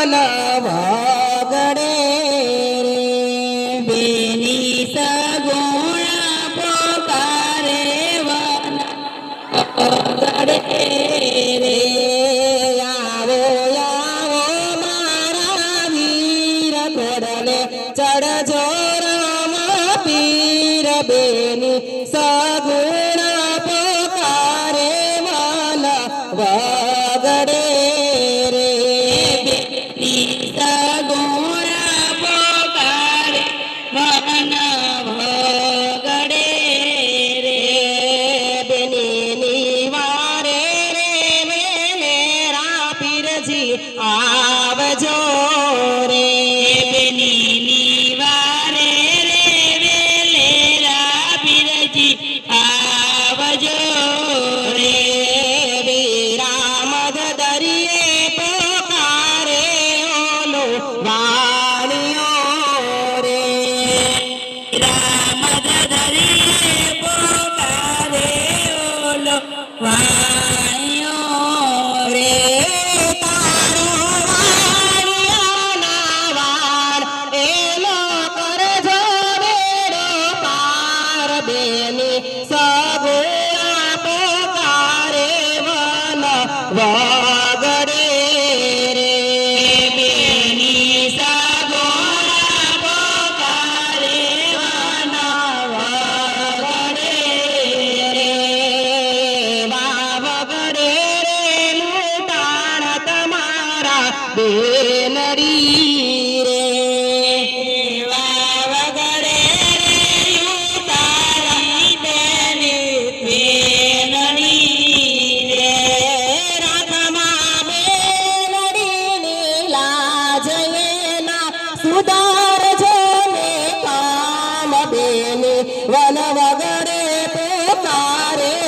મન ભાગડે બેની સગુણા પોકારે વગડે રે આવો આવો મારા વીર ઘોડને ચડજો રામ પીર બેની સા அறிய সাগরে পোকারে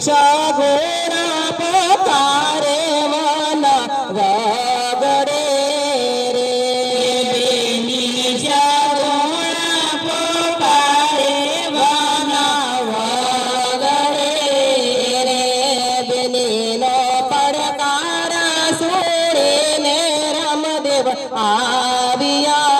રિક્ષા ઘોડા પતારે વાલા વાગડે પડકારા સુરે ને રમદેવ આવ્યા